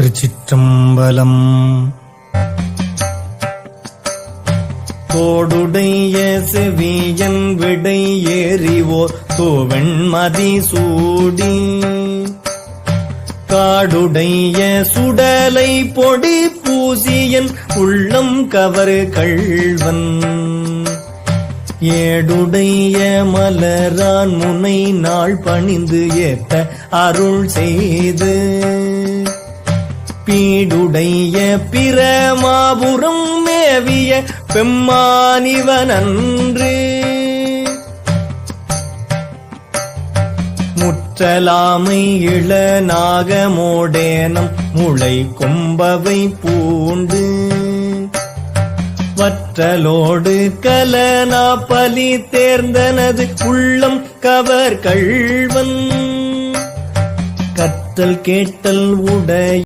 திருச்சிற்றம்பலம். தோடுடைய செவியன் விடை ஏறிவோ தோவெண்மதி சூடி. காடுடைய சுடலை பொடி பூசியன் உள்ளம் கவர் கள்வன். ஏடுடைய மலரான் முனை நாள் பணிந்து ஏத்த அருள் செய்து. பீடுடைய பிரமாபுரம் மேவிய பெம்மானிவனன்று. முற்றலாமை இள நாகமோடேனம் முளை கொம்பவை பூண்டு. வற்றலோடு கலனா பலி தேர்ந்தனது உள்ளம் கவர் கள்வன். கற்றல் கேட்டல் உடைய